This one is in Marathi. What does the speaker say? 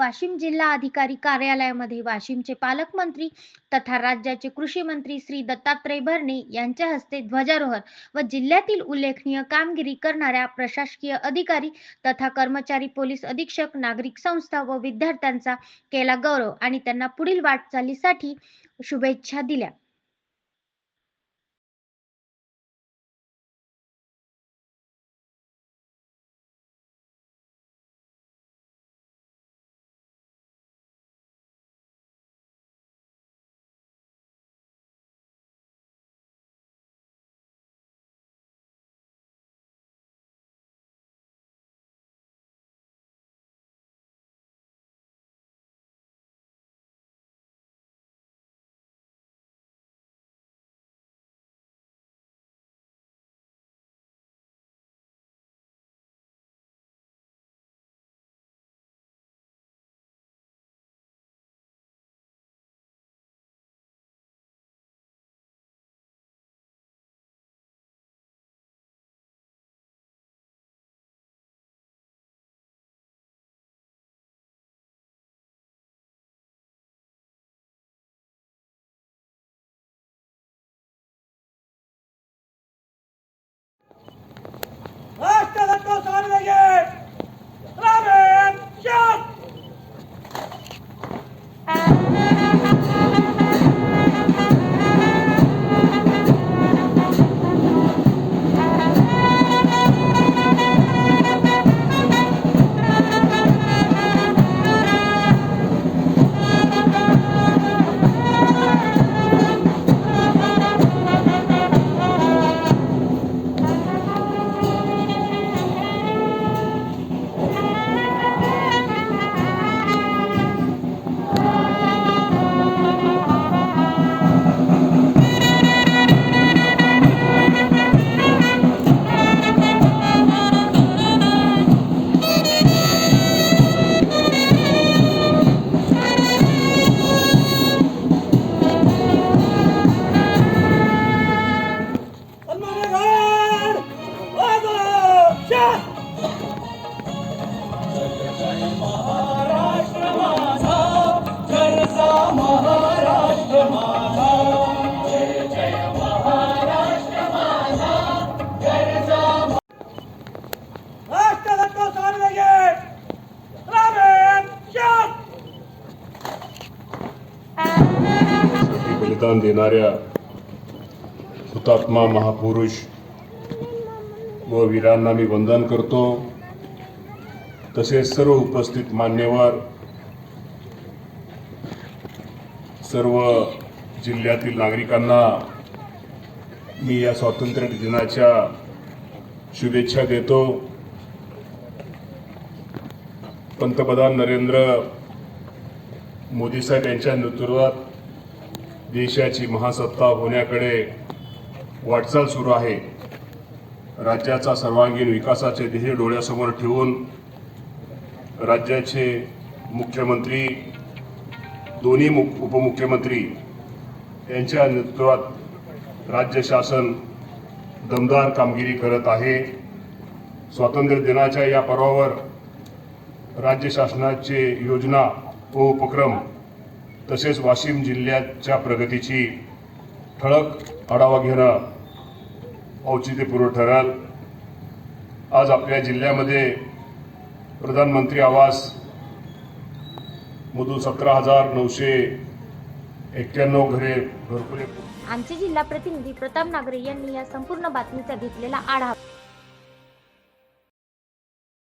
वाशिम जिल्हा अधिकारी कार्यालयामध्ये वाशिमचे पालकमंत्री तथा राज्याचे कृषी मंत्री श्री दत्तात्रय भरणे यांच्या हस्ते ध्वजारोहण व जिल्ह्यातील उल्लेखनीय कामगिरी करणाऱ्या प्रशासकीय अधिकारी तथा कर्मचारी पोलीस अधीक्षक नागरिक संस्था व विद्यार्थ्यांचा केला गौरव आणि त्यांना पुढील वाटचालीसाठी शुभेच्छा दिल्या. Groningen! en Ja! बलिदान देणाऱ्या हुतात्मा महापुरुष व वीरांना मी वंदन करतो. तसेच सर्व उपस्थित मान्यवर सर्व जिल्ह्यातील नागरिकांना मी या स्वातंत्र्य दिनाच्या शुभेच्छा देतो. पंतप्रधान नरेंद्र मोदी साहेब यांच्या नेतृत्वात देशाची महासत्ता होण्याकडे वाटचाल सुरू आहे. राज्याचा सर्वांगीण विकासाचे ध्येय डोळ्यासमोर ठेवून राज्याचे मुख्यमंत्री दोन्ही मुख उपमुख्यमंत्री यांच्या नेतृत्वात राज्य शासन दमदार कामगिरी करत आहे. स्वातंत्र्य दिनाच्या या पर्वावर राज्य शासनाचे योजना व उपक्रम तसेच वाशिम जिल्ह्याच्या प्रगतीची ठळक आढावा घेणं औचित्यपूर्व ठराल. आज आपल्या जिल्ह्यामध्ये प्रधानमंत्री आवास मधून सतरा हजार नऊशे एक्क्याण्णव घरे घरकुले आमचे जिल्हा प्रतिनिधी प्रताप नागरे यांनी या संपूर्ण बातमीचा घेतलेला आढावा